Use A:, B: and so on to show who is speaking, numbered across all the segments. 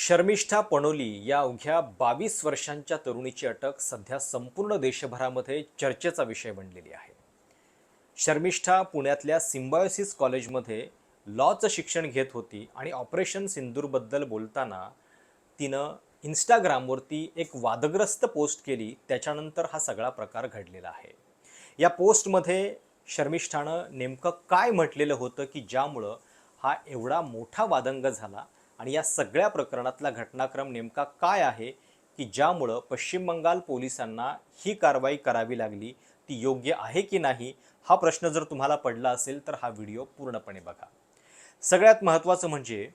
A: शर्मिष्ठा पणोली या अवघ्या बावीस वर्षांच्या तरुणीची अटक सध्या संपूर्ण देशभरामध्ये चर्चेचा विषय बनलेली आहे. शर्मिष्ठा पुण्यातल्या सिम्बायोसिस कॉलेजमध्ये लॉचं शिक्षण घेत होती आणि ऑपरेशन सिंदूरबद्दल बोलताना तिनं इंस्टाग्रामवरती एक वादग्रस्त पोस्ट केली त्याच्यानंतर हा सगळा प्रकार घडलेला आहे. या पोस्टमध्ये शर्मिष्ठानं नेमकं काय म्हटलेलं होतं की ज्यामुळं हा एवढा मोठा वादंग झाला आणि या सगळ्या प्रकरणातला घटनाक्रम नेमका काय आहे की ज्यामुळं पश्चिम बंगाल पोलिसांना ही कारवाई करावी लागली ती योग्य आहे की नाही हा प्रश्न जर तुम्हाला पडला असेल तर हा व्हिडिओ पूर्णपणे बघा. सगळ्यात महत्त्वाचं म्हणजे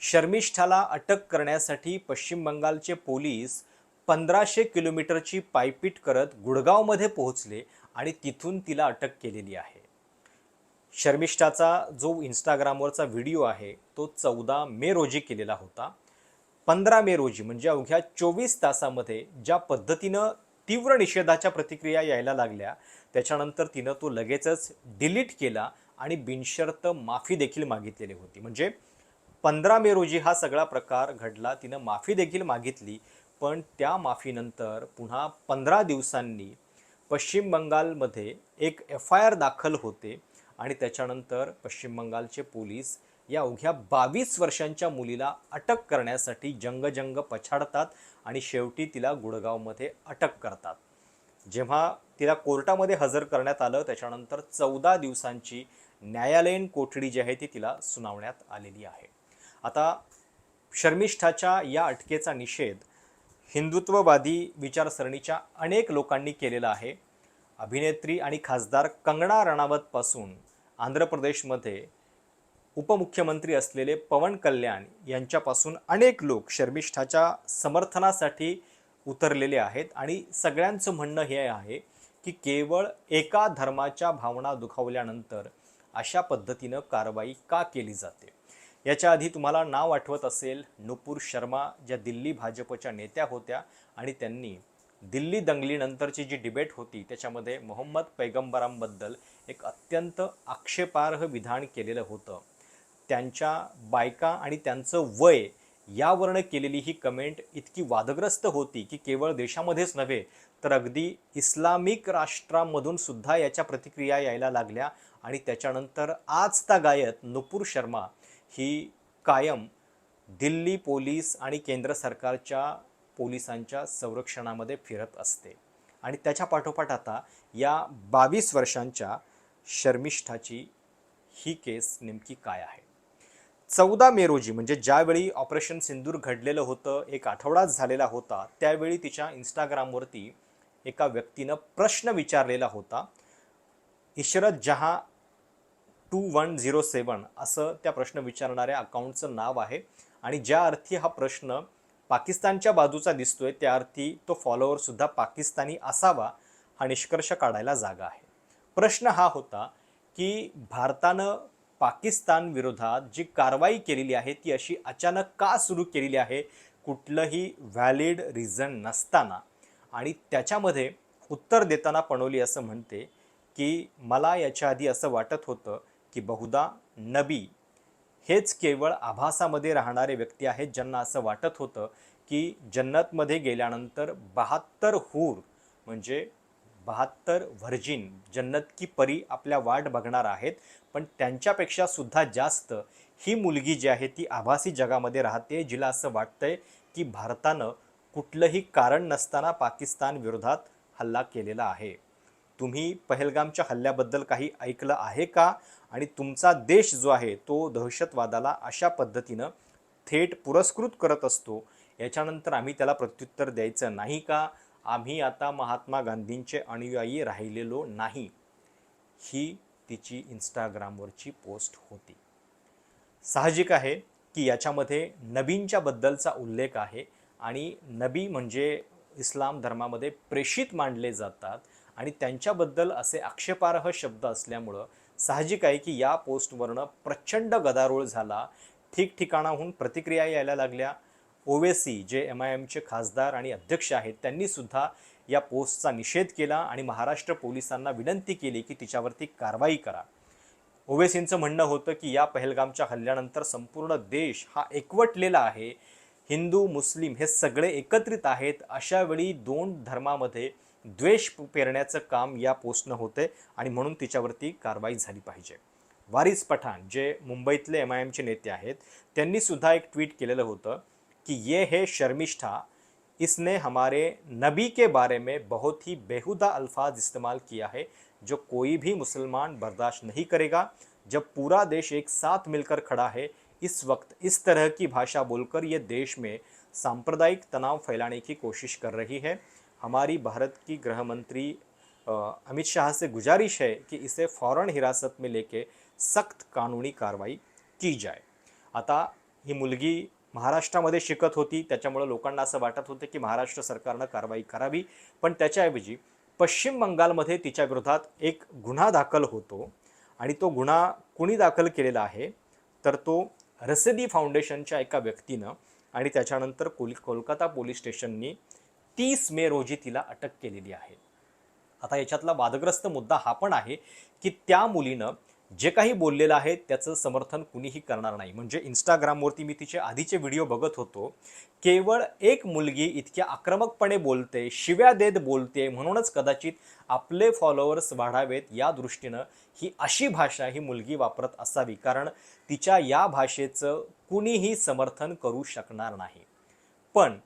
A: शर्मिष्ठाला अटक करण्यासाठी पश्चिम बंगालचे पोलीस पंधराशे किलोमीटरची पायपीट करत गुडगावमध्ये पोहोचले आणि तिथून तिला अटक केलेली आहे. शर्मिष्ठाचा जो इंस्टाग्रामवरचा व्हिडिओ आहे तो चौदा मे रोजी केलेला होता. पंधरा मे रोजी म्हणजे अवघ्या चोवीस तासामध्ये ज्या पद्धतीनं तीव्र निषेधाच्या प्रतिक्रिया यायला लागल्या त्याच्यानंतर तिनं तो लगेचच डिलीट केला आणि बिनशर्त माफी देखील मागितलेली होती. म्हणजे पंधरा मे रोजी हा सगळा प्रकार घडला तिनं माफी देखील मागितली पण त्या माफीनंतर पुन्हा पंधरा दिवसांनी पश्चिम बंगालमध्ये एक एफ आय आर दाखल होते. आणि त्याच्यानंतर पश्चिम बंगालचे पोलीस या अवघ्या बावीस वर्षांच्या मुलीला अटक करण्यासाठी जंगजंग पछाडतात आणि शेवटी तिला गुडगावमध्ये अटक करतात. जेव्हा तिला कोर्टामध्ये हजर करण्यात आलं त्याच्यानंतर चौदा दिवसांची न्यायालयीन कोठडी जी आहे ती तिला सुनावण्यात आलेली आहे. आता शर्मिष्ठाच्या या अटकेचा निषेध हिंदुत्ववादी विचारसरणीच्या अनेक लोकांनी केलेला आहे. अभिनेत्री आणि खासदार कंगना रणावतपासून आंध्र प्रदेशमध्ये उपमुख्यमंत्री असलेले पवन कल्याण यांच्यापासून अनेक लोक शर्मिष्ठाच्या समर्थनासाठी उतरलेले आहेत. आणि सगळ्यांचं म्हणणं हे आहे की केवळ एका धर्माच्या भावना दुखावल्यानंतर अशा पद्धतीनं कारवाई का केली जाते? याच्या आधी तुम्हाला नाव आठवत असेल नुपूर शर्मा ज्या दिल्ली भाजपच्या नेत्या होत्या आणि त्यांनी दिल्ली दंगलीनंतरची जी डिबेट होती त्याच्यामध्ये मोहम्मद पैगंबरांबद्दल एक अत्यंत आक्षेपार्ह विधान केलेलं होतं. त्यांच्या बायका आणि त्यांचं वय यावरनं केलेली ही कमेंट इतकी वादग्रस्त होती की केवळ देशामध्येच नव्हे तर अगदी इस्लामिक राष्ट्रांमधून सुद्धा याच्या प्रतिक्रिया यायला लागल्या आणि त्याच्यानंतर आज ता गायत नुपूर शर्मा ही कायम दिल्ली पोलीस आणि केंद्र सरकारच्या पोलिसांच्या संरक्षणामध्ये फिरत असते. आणि त्याच्या पाठोपाठ आता या बावीस वर्षांच्या शर्मिष्ठाची ही केस नेमकी काय आहे? चौदा मे रोजी म्हणजे ज्यावेळी ऑपरेशन सिंदूर घडलेलं होतं एक आठवडाच झालेला होता त्यावेळी तिच्या इंस्टाग्रामवरती एका व्यक्तीनं प्रश्न विचारलेला होता इशरत जहा टू वन झिरो सेवन असं त्या प्रश्न विचारणाऱ्या अकाउंटचं नाव आहे आणि ज्या अर्थी हा प्रश्न पाकिस्तानच्या बाजूचा दिसतोय त्या अर्थी तो फॉलोअरसुद्धा पाकिस्तानी असावा हा निष्कर्ष काढायला जागा आहे. प्रश्न हा होता की भारतानं पाकिस्तान विरोधात जी कारवाई केलेली आहे ती अशी अचानक का सुरू केलेली आहे कुठलंही व्हॅलिड रिझन नसताना. आणि त्याच्यामध्ये उत्तर देताना पणवली असं म्हणते की मला याच्या आधी असं वाटत होतं की बहुधा नबी हेच केवळ आभासामध्ये राहणारे व्यक्ती आहेत ज्यांना असं वाटत होतं की जन्नतमध्ये गेल्यानंतर बहात्तर हूर म्हणजे बहात्तर व्हर्जिन जन्नत की परी आपल्या वाट बघणार आहेत पण त्यांच्यापेक्षा सुद्धा जास्त. ही मुलगी जी आहे ती आभासी जगामध्ये राहते जिला असं वाटतंय की भारतानं कुठलंही कारण नसताना पाकिस्तान विरोधात हल्ला केलेला आहे. तुम्ही पहलगामच्या हल्ल्याबद्दल काही ऐकलं आहे का? आणि तुमचा देश जो आहे तो दहशतवादाला अशा पद्धतीनं थेट पुरस्कृत करत असतो. याच्यानंतर आम्ही त्याला प्रत्युत्तर द्यायचं नाही का? आम्ही आता महात्मा गांधींचे अनुयायी राहिलेलो नाही ही तिची इंस्टाग्रामवरची पोस्ट होती. साहजिक आहे की याच्यामध्ये नबींच्या बद्दलचा उल्लेख आहे आणि नबी म्हणजे इस्लाम धर्मामध्ये प्रेषित मानले जातात आणि त्यांच्याबद्दल असे आक्षेपार्ह शब्द असल्यामुळं साहजिक आहे की या पोस्टवरनं प्रचंड गदारोळ झाला. ठिकठिकाणाहून प्रतिक्रिया यायला लागल्या. ओवेसी जे एम आय एमचे खासदार आणि अध्यक्ष आहेत त्यांनीसुद्धा या पोस्टचा निषेध केला आणि महाराष्ट्र पोलिसांना विनंती केली की तिच्यावरती कारवाई करा. ओवेसींचं म्हणणं होतं की या पहलगामच्या हल्ल्यानंतर संपूर्ण देश हा एकवटलेला आहे. हिंदू मुस्लिम हे सगळे एकत्रित आहेत. अशा वेळी दोन धर्मामध्ये द्वेष पेरण्याचं काम या पोस्टनं होते आणि म्हणून तिच्यावरती कारवाई झाली पाहिजे. वारिस पठाण जे मुंबईतले एम आय एमचे नेते आहेत त्यांनीसुद्धा एक ट्विट केलेलं होतं. कि ये है शर्मिष्ठा। इसने हमारे नबी के बारे में बहुत ही बेहुदा अल्फाज इस्तेमाल किया है, जो कोई भी मुसलमान बर्दाश्त नहीं करेगा। जब पूरा देश एक साथ मिलकर खड़ा है, इस वक्त इस तरह की भाषा बोलकर ये देश में सांप्रदायिक तनाव फैलाने की कोशिश कर रही है। हमारी भारत की गृह मंत्री अमित शाह से गुजारिश है कि इसे फ़ौरन हिरासत में लेके सख्त कानूनी कारवाई की जाए। आता ही मुलगी महाराष्ट्रामध्ये शिकत होती. त्याच्यामुळं लोकांना असं वाटत होतं की महाराष्ट्र सरकारनं कारवाई करावी. पण त्याच्याऐवजी पश्चिम बंगालमध्ये तिच्या विरोधात एक गुन्हा दाखल होतो आणि तो गुन्हा कुणी दाखल केलेला आहे तर तो रसिदी फाउंडेशनच्या एका व्यक्तीनं आणि त्याच्यानंतर कोल कोलकाता पोलीस स्टेशननी तीस मे रोजी तिला अटक केलेली आहे. आता याच्यातला वादग्रस्त मुद्दा हा पण आहे की त्या मुलीनं जे काही बोललेलं आहे त्याचं समर्थन कुणीही करणार नाही. म्हणजे इंस्टाग्रामवरती मी तिचे आधीचे व्हिडिओ बघत होतो. केवळ एक मुलगी इतक्या आक्रमकपणे बोलते शिव्या देत बोलते म्हणूनच कदाचित आपले फॉलोअर्स वाढावेत या दृष्टीनं ही अशी भाषा ही मुलगी वापरत असावी. कारण तिच्या या भाषेचं कुणीही समर्थन करू शकणार नाही. पण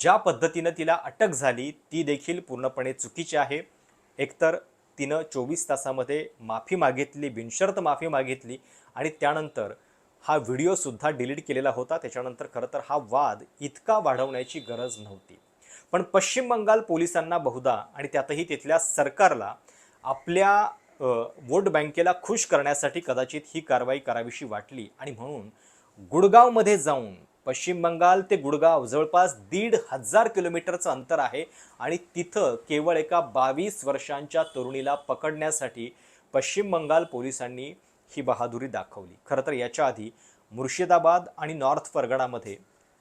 A: ज्या पद्धतीनं तिला अटक झाली ती देखील पूर्णपणे चुकीची आहे. एकतर तिनं चोवीस तासामध्ये माफी मागितली बिनशर्त माफी मागितली आणि त्यानंतर हा व्हिडिओसुद्धा डिलीट केलेला होता. त्याच्यानंतर खरं तर हा वाद इतका वाढवण्याची गरज नव्हती. पण पश्चिम बंगाल पोलिसांना बहुधा आणि त्यातही तिथल्या सरकारला आपल्या वोट बँकेला खुश करण्यासाठी कदाचित ही कारवाई करावीशी वाटली आणि म्हणून गुडगावमध्ये जाऊन पश्चिम बंगाल ते गुडगाव जवळपास दीड हजार किलोमीटरचं अंतर आहे आणि तिथं केवळ एका बावीस वर्षांच्या तरुणीला पकडण्यासाठी पश्चिम बंगाल पोलिसांनी ही बहादुरी दाखवली. खरं तर याच्या आधी मुर्शिदाबाद आणि नॉर्थ परगणामध्ये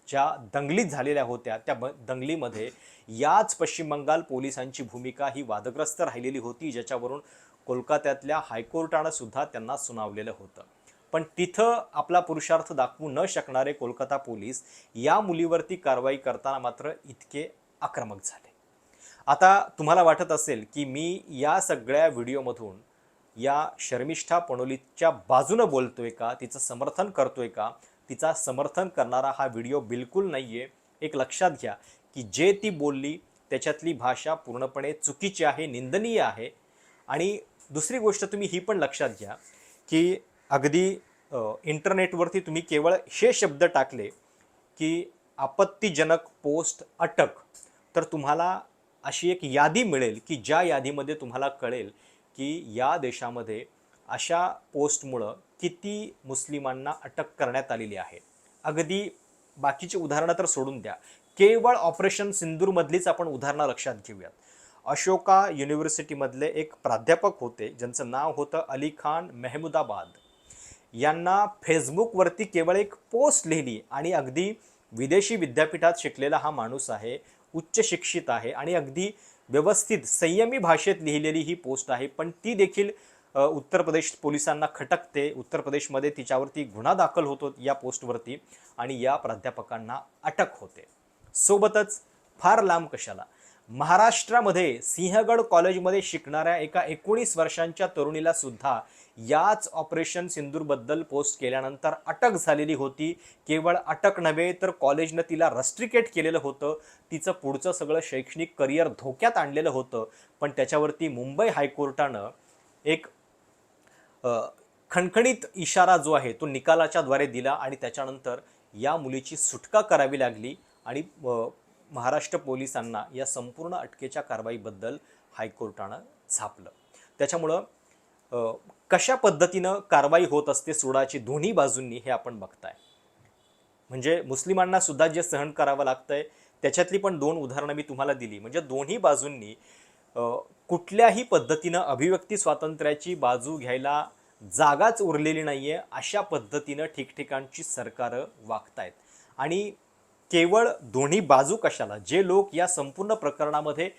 A: ज्या दंगली झालेल्या होत्या त्या ब दंगलीमध्ये याच पश्चिम बंगाल पोलिसांची भूमिका ही वादग्रस्त राहिलेली होती ज्याच्यावरून कोलकात्यातल्या हायकोर्टानं सुद्धा त्यांना सुनावलेलं होतं. पण तिथं आपला पुरुषार्थ दाखवू न शकणारे कोलकाता पोलीस या मुलीवरती कारवाई करताना मात्र इतके आक्रमक झाले. आता तुम्हाला वाटत असेल की मी या सगळ्या व्हिडिओमधून या शर्मिष्ठा पणोलीच्या बाजूनं बोलतोय का तिचं समर्थन करतोय का तिचा समर्थन करणारा हा व्हिडिओ बिलकुल नाही आहे एक लक्षात घ्या की जे ती बोलली त्याच्यातली भाषा पूर्णपणे चुकीची आहे निंदनीय आहे. आणि दुसरी गोष्ट तुम्ही ही पण लक्षात घ्या की अगदी इंटरनेटवरती तुम्ही केवळ हे शब्द टाकले की आपत्तीजनक पोस्ट अटक तर तुम्हाला अशी एक यादी मिळेल की ज्या यादीमध्ये तुम्हाला कळेल की या देशामध्ये अशा पोस्टमुळं किती मुस्लिमांना अटक करण्यात आलेली आहे. अगदी बाकीची उदाहरणं तर सोडून द्या. केवळ ऑपरेशन सिंदूरमधलीच आपण उदाहरणं लक्षात घेऊयात. अशोका युनिव्हर्सिटीमधले एक प्राध्यापक होते ज्यांचं नाव होतं अली खान मेहमुदाबाद. यांना फेसबुकवरती केवळ एक पोस्ट लिहिली आणि अगदी विदेशी विद्यापीठात शिकलेला हा माणूस आहे उच्च शिक्षित आहे आणि अगदी व्यवस्थित संयमी भाषेत लिहिलेली ही पोस्ट आहे. पण ती देखील उत्तर प्रदेश पोलिसांना खटकते. उत्तर प्रदेशमध्ये तिच्यावरती गुन्हा दाखल होतो या पोस्टवरती आणि या प्राध्यापकांना अटक होते. सोबतच फार लांब कशाला? महाराष्ट्रामध्ये सिंहगड कॉलेजमध्ये शिकणाऱ्या एका एकोणीस वर्षांच्या तरुणीला सुद्धा याच ऑपरेशन सिंदूरबद्दल पोस्ट केल्यानंतर अटक झालेली होती. केवळ अटक नव्हे तर कॉलेजनं तिला रस्ट्रिकेट केलेलं होतं. तिचं पुढचं सगळं शैक्षणिक करिअर धोक्यात आणलेलं होतं. पण त्याच्यावरती मुंबई हायकोर्टानं एक खणखणीत इशारा जो आहे तो निकालाच्या द्वारे दिला आणि त्याच्यानंतर या मुलीची सुटका करावी लागली आणि महाराष्ट्र पोलिसांना या संपूर्ण अटकेच्या कारवाईबद्दल हायकोर्टानं झापलं. त्याच्यामुळं कशा पद्धतीनं कारवाई होत असते सुडाची दोन्ही बाजूंनी हे आपण बघताय. म्हणजे मुस्लिमांना सुद्धा जे सहन करावं लागतंय त्याच्यातली पण दोन उदाहरणं मी तुम्हाला दिली. म्हणजे दोन्ही बाजूंनी कुठल्याही पद्धतीनं अभिव्यक्ती स्वातंत्र्याची बाजू घ्यायला जागाच उरलेली नाही आहे अशा पद्धतीनं ठिकठिकाणची सरकारं वागतायत. आणि केवळ दोन्ही बाजू कशाला? जे लोक या संपूर्ण प्रकरणामध्ये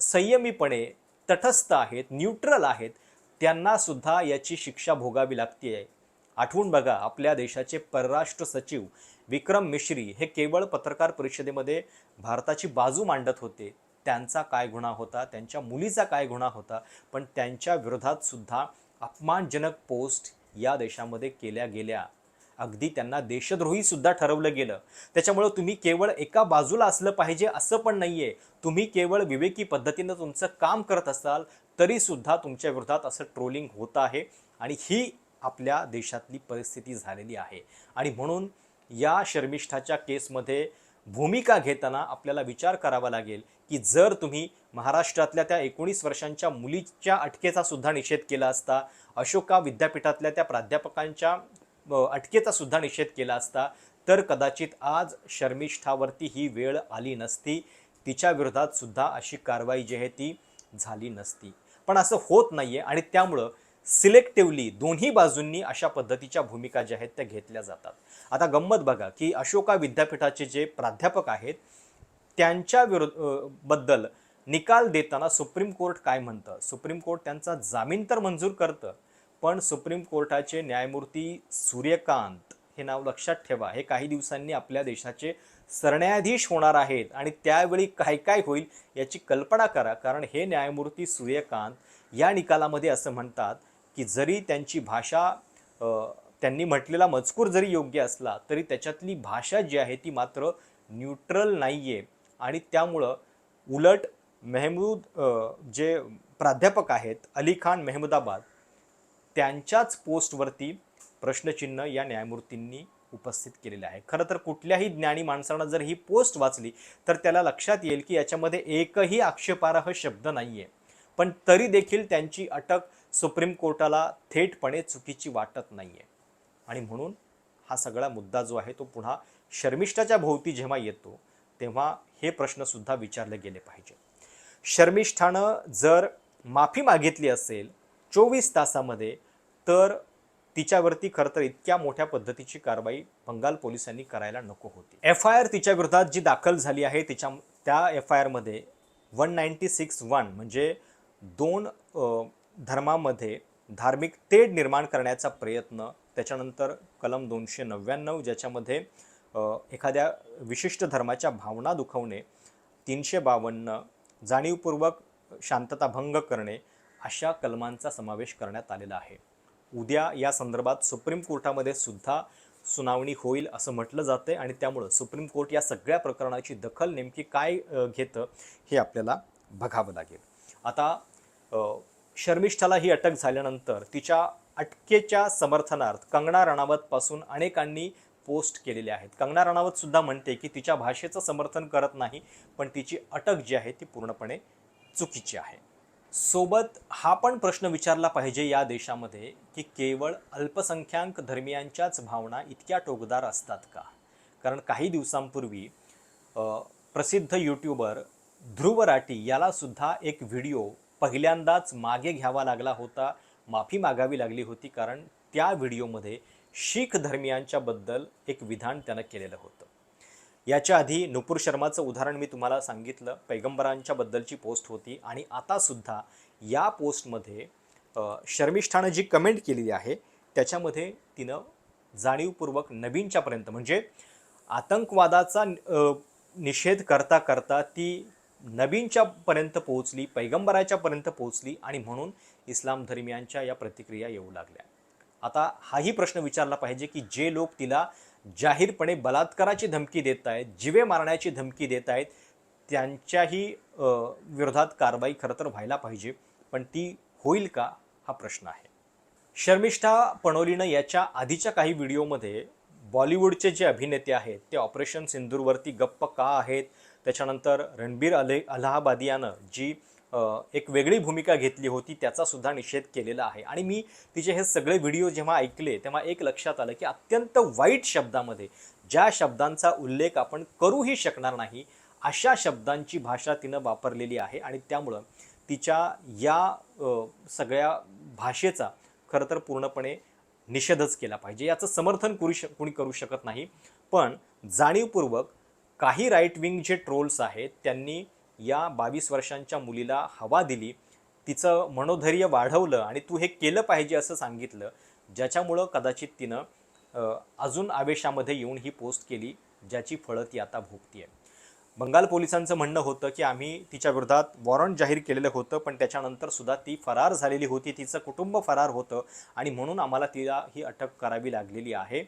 A: संयमीपणे तटस्थ आहेत न्यूट्रल आहेत त्यांना सुद्धा याची शिक्षा भोगावी लागते आठवून बघा आपल्या देशाचे परराष्ट्र सचिव विक्रम मिश्री हे केवळ पत्रकार परिषदेमध्ये भारताची बाजू मांडत होते. त्यांचा काय गुन्हा होता? त्यांच्या मुलीचा काय गुन्हा होता? पण त्यांच्या विरोधात सुद्धा अपमानजनक पोस्ट या देशामध्ये केल्या गेल्या. अगदी त्यांना देशद्रोही सुद्धा ठरवलं गेलं. त्याच्यामुळं तुम्ही केवळ एका बाजूला असलं पाहिजे असं पण नाही आहे तुम्ही केवळ विवेकी पद्धतीनं तुमचं काम करत असाल तरी सुद्धा तुमच्या विरोधात असं ट्रोलिंग होत आहे आणि ही आपल्या देशातली परिस्थिती झालेली आहे. आणि म्हणून या शर्मिष्ठाच्या केसमध्ये भूमिका घेताना आपल्याला विचार करावा लागेल की जर तुम्ही महाराष्ट्रातल्या त्या एकोणीस वर्षांच्या मुलीच्या अटकेचा सुद्धा निषेध केला असता अशोका विद्यापीठातल्या त्या प्राध्यापकांच्या अटकेचा सुद्धा निषेध केला असता तर कदाचित आज शर्मिष्ठावरती ही वेळ आली नसती. तिच्या विरोधात सुद्धा अशी कारवाई जी आहे ती झाली नसती. पण असं होत नाही आहे आणि त्यामुळं सिलेक्टिव्हली दोन्ही बाजूंनी अशा पद्धतीच्या भूमिका ज्या आहेत त्या घेतल्या जातात. आता गंमत बघा की अशोका विद्यापीठाचे जे प्राध्यापक आहेत त्यांच्या विरोधबद्दल निकाल देताना सुप्रीम कोर्ट काय म्हणतं? सुप्रीम कोर्ट त्यांचा जामीन तर मंजूर करतं पण सुप्रीम कोर्टाचे न्यायमूर्ती सूर्यकांत हे नाव लक्षात ठेवा. हे काही दिवसांनी आपल्या देशाचे सरन्यायाधीश होणार आहेत आणि त्यावेळी काय काय होईल याची कल्पना करा. कारण हे न्यायमूर्ती सूर्यकांत या निकालामध्ये असं म्हणतात की जरी त्यांची भाषा त्यांनी म्हटलेला मजकूर जरी योग्य असला तरी त्याच्यातली भाषा जी आहे ती मात्र न्यूट्रल नाही आहे आणि त्यामुळं उलट मेहमूद जे प्राध्यापक आहेत अली खान मेहमदाबाद त्यांच्याच पोस्टवरती प्रश्नचिन्ह या न्यायमूर्तींनी उपस्थित केलेलं आहे. खरं तर कुठल्याही ज्ञानी माणसानं जर ही पोस्ट वाचली तर त्याला लक्षात येईल की याच्यामध्ये एकही आक्षेपार्ह शब्द नाही आहे पण तरी देखील त्यांची अटक सुप्रीम कोर्टाला थेटपणे चुकीची वाटत नाही आहे आणि म्हणून हा सगळा मुद्दा जो आहे तो पुन्हा शर्मिष्ठाच्या भोवती जेव्हा येतो तेव्हा हे प्रश्नसुद्धा विचारले गेले पाहिजे. शर्मिष्ठानं जर माफी मागितली असेल चोवीस तासामध्ये तर तिच्यावरती खरं तर इतक्या मोठ्या पद्धतीची कारवाई बंगाल पोलिसांनी करायला नको होती. एफ आय आर तिच्या विरोधात जी दाखल झाली आहे तिच्या त्या एफ आय आरमध्ये वन नाईन्टी सिक्स वन म्हणजे दोन धर्मामध्ये धार्मिक तेढ निर्माण करण्याचा प्रयत्न त्याच्यानंतर कलम दोनशे नव्याण्णव ज्याच्यामध्ये एखाद्या विशिष्ट धर्माच्या भावना दुखवणे तीनशे बावन्न जाणीवपूर्वक शांतता भंग करणे अशा कलमांचा समावेश करण्यात आलेला आहे. उद्या या संदर्भात सुप्रीम कोर्टामध्ये सुद्धा सुनावणी होईल असं म्हटलं जातं आणि त्यामुळं सुप्रीम कोर्ट या सगळ्या प्रकरणाची दखल नेमकी काय घेतं हे आपल्याला बघावं लागेल. आता शर्मिष्ठाला ही अटक झाल्यानंतर तिच्या अटकेच्या समर्थनार्थ कंगना राणावतपासून अनेकांनी पोस्ट केलेले आहेत. कंगना राणावत सुद्धा म्हणते की तिच्या भाषेचं समर्थन करत नाही पण तिची अटक जी आहे ती पूर्णपणे चुकीची आहे. सोबत हा पण प्रश्न विचारला पाहिजे या देशामध्ये की केवळ अल्पसंख्याक धर्मियांच्याच भावना इतक्या टोकदार असतात का? कारण काही दिवसांपूर्वी प्रसिद्ध यूट्यूबर ध्रुव राठी यालासुद्धा एक व्हिडिओ पहिल्यांदाच मागे घ्यावा लागला होता माफी मागावी लागली होती कारण त्या व्हिडिओमध्ये शीख धर्मियांच्याबद्दल एक विधान त्यानं केलेलं होतं. याच्या आधी नुपूर शर्माचं उदाहरण मी तुम्हाला सांगितलं. पैगंबरांच्या बद्दलची पोस्ट होती आणि आतासुद्धा या पोस्टमध्ये शर्मिष्ठानं जी कमेंट केलेली आहे त्याच्यामध्ये तिनं जाणीवपूर्वक नवीनच्यापर्यंत म्हणजे आतंकवादाचा निषेध करता करता ती नवीनच्यापर्यंत पोहोचली पैगंबराच्यापर्यंत पोहोचली आणि म्हणून इस्लाम धर्मियांच्या या प्रतिक्रिया येऊ लागल्या. आता हाही प्रश्न विचारला पाहिजे की जे लोक तिला जाहीरपणे बलात्काराची धमकी देत आहेत जिवे मारण्याची धमकी देत आहेत त्यांच्याही विरोधात कारवाई खरं तर व्हायला पाहिजे पण ती होईल का हा प्रश्न आहे. शर्मिष्ठा पणोलीनं याच्या आधीच्या काही व्हिडिओमध्ये बॉलिवूडचे जे अभिनेते आहेत ते ऑपरेशन सिंदूरवरती गप्प का आहेत त्याच्यानंतर रणबीर अले अलाहाबादियानं जी एक वेगळी भूमिका घेतली होती त्याचा सुद्धा निषेध केलेला आहे. आणि मी तिचे हे सगळे व्हिडिओ जेव्हा ऐकले तेव्हा एक लक्षात आलं की अत्यंत वाईट शब्दामध्ये ज्या शब्दांचा उल्लेख आपण करूही शकणार नाही अशा शब्दांची भाषा तिनं वापरलेली आहे. आणि त्यामुळं तिच्या या सगळ्या भाषेचा खरं तर पूर्णपणे निषेधच केला पाहिजे. याचं समर्थन करू शक कुणी करू शकत नाही. पण जाणीवपूर्वक काही राईट विंग जे ट्रोल्स आहेत त्यांनी या बावीस वर्षांच्या मुलीला हवा दिली तिचं मनोधैर्य वाढवलं आणि तू हे केलं पाहिजे असं सांगितलं ज्याच्यामुळं कदाचित तिनं अजून आवेशामध्ये येऊन ही पोस्ट केली ज्याची फळं ती आता भोगतीये. बंगाल पोलिसांचं म्हणणं होतं की आम्ही तिच्या विरोधात वॉरंट जाहीर केलेलं होतं पण त्याच्यानंतर सुद्धा ती फरार झालेली होती तिचं कुटुंब फरार होतं आणि म्हणून आम्हाला तिला ही अटक करावी लागलेली आहे.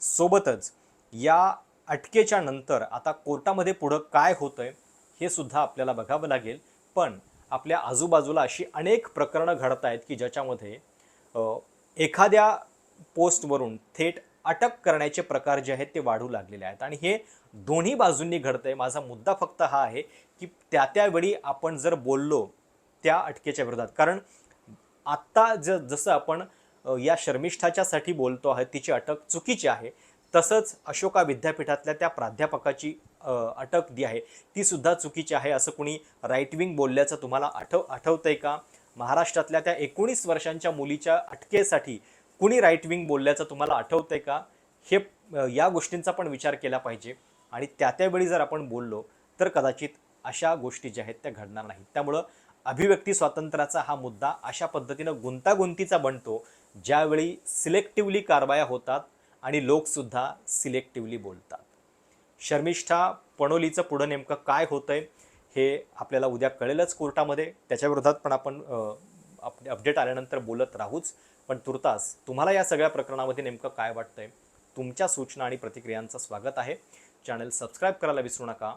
A: सोबतच या अटकेच्या नंतर आता कोर्टामध्ये पुढं काय होतं आहे हे सुद्धा आपल्याला बघावं लागेल. पण आपल्या आजूबाजूला अशी अनेक प्रकरणं घडत आहेत की ज्याच्यामध्ये एखाद्या पोस्टवरून थेट अटक करण्याचे प्रकार जे आहेत ते वाढू लागलेले आहेत. आणि हे दोन्ही बाजूंनी घडतंय. माझा मुद्दा फक्त हा आहे की त्या त्यावेळी आपण जर बोललो त्या अटकेच्या विरोधात. कारण आत्ता ज जसं आपण या शर्मिष्ठाच्यासाठी बोलतो आहे तिची अटक चुकीची आहे तसंच अशोका विद्यापीठातल्या त्या प्राध्यापकाची अटक जी आहे. ती सुद्धा चुकीची आहे असं कुणी राईट विंग बोलल्याचं तुम्हाला आठव आठवतंय का? महाराष्ट्रातल्या त्या एकोणीस वर्षांच्या मुलीच्या अटकेसाठी कुणी राईट विंग बोलल्याचं तुम्हाला आठवतंय का? हे या गोष्टींचा पण विचार केला पाहिजे. आणि त्या त्यावेळी जर आपण बोललो तर कदाचित अशा गोष्टी ज्या आहेत त्या घडणार नाहीत. त्यामुळं अभिव्यक्ती स्वातंत्र्याचा हा मुद्दा अशा पद्धतीनं गुंतागुंतीचा बनतो ज्यावेळी सिलेक्टिव्हली कारवाया होतात आणि लोकसुद्धा सिलेक्टिव्हली बोलतात. शर्मिष्ठा पणोलीचं पुढं नेमकं काय होतं आहे हे आपल्याला उद्या कळेलच कोर्टामध्ये. त्याच्याविरोधात पण आपण अपडेट आल्यानंतर बोलत राहूच. पण तुर्तास तुम्हाला या सगळ्या प्रकरणामध्ये नेमकं काय वाटतंय? तुमच्या सूचना आणि प्रतिक्रियांचं स्वागत आहे. चॅनल सबस्क्राईब करायला विसरू नका.